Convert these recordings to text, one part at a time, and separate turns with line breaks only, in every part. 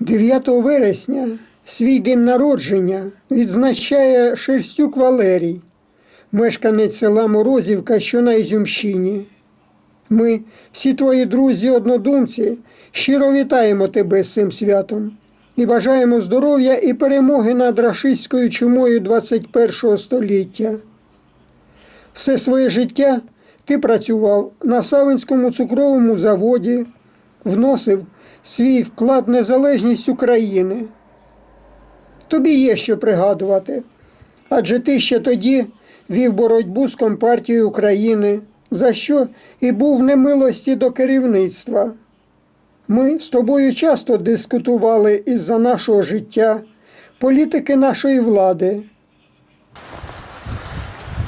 9 вересня свій день народження відзначає Шерстюк Валерій, мешканець села Морозівка, що на Ізюмщині. Ми, всі твої друзі, однодумці, щиро вітаємо тебе з цим святом і бажаємо здоров'я і перемоги над рашистською чумою 21 століття. Все своє життя ти працював на Савинському цукровому заводі, вносив свій вклад в незалежність України. Тобі є що пригадувати, адже ти ще тоді вів боротьбу з Компартією України, за що і був в немилості до керівництва. Ми з тобою часто дискутували із-за нашого життя, політики нашої влади.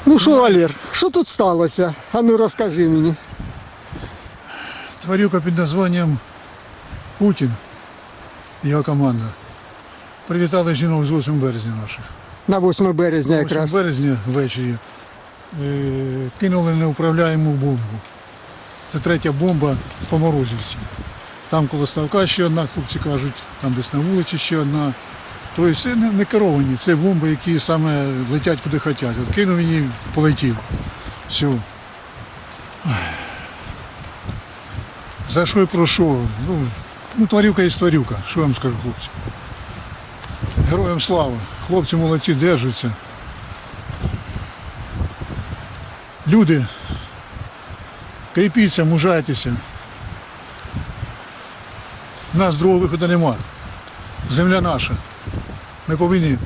Ну що, Валер, що тут сталося? Ану розкажи мені.
Тварюка під названням Путін і його команда привітали жінок з 8 березня наших.
На 8 березня
8
якраз.
березня ввечері е, кинули неуправляєму бомбу. Це третя бомба по Морозівці. Там коло ставка ще одна, хлопці кажуть, там десь на вулиці ще одна. Тобто це не, не керовані, це бомби, які саме летять куди хочуть. От кинув її, полетів. Все. За що і про що? Ну, ну тварюка і тварюка, що я вам скажу, хлопці. Героям слава. Хлопці молодці, держаться. Люди, кріпіться, мужайтеся. У нас другого виходу нема. Земля наша. Ми повинні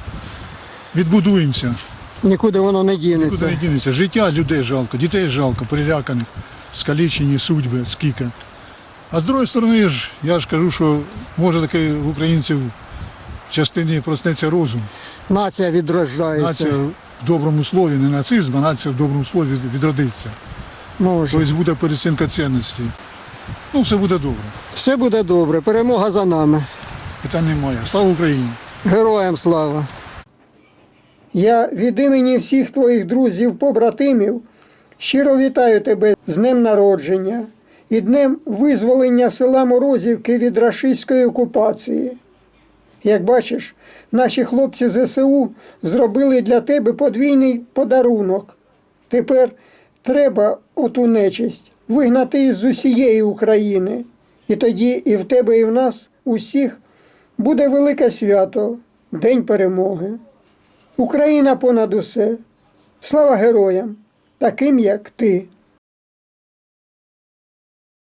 відбудуємося.
Нікуди воно не дінеться.
Нікуди не
дінеться.
дінеться. Життя людей жалко, дітей жалко, переляканих, скалічені судьби, скільки. А з другої сторони ж, я ж кажу, що може таке в українців в частині проснеться розум.
Нація відрождається.
Нація в доброму слові, не нацизм, а нація в доброму слові відродиться.
Може.
Тобто буде переоцінка цінностей. Ну, все буде добре.
Все буде добре, перемога за нами.
Питань немає. Слава Україні!
Героям слава! Я від імені всіх твоїх друзів, побратимів, щиро вітаю тебе з днем народження і днем визволення села Морозівки від рашистської окупації. Як бачиш, наші хлопці ЗСУ зробили для тебе подвійний подарунок. Тепер треба оту нечисть вигнати із усієї України. І тоді і в тебе, і в нас усіх буде велике свято, День перемоги. Україна понад усе. Слава героям, таким як ти.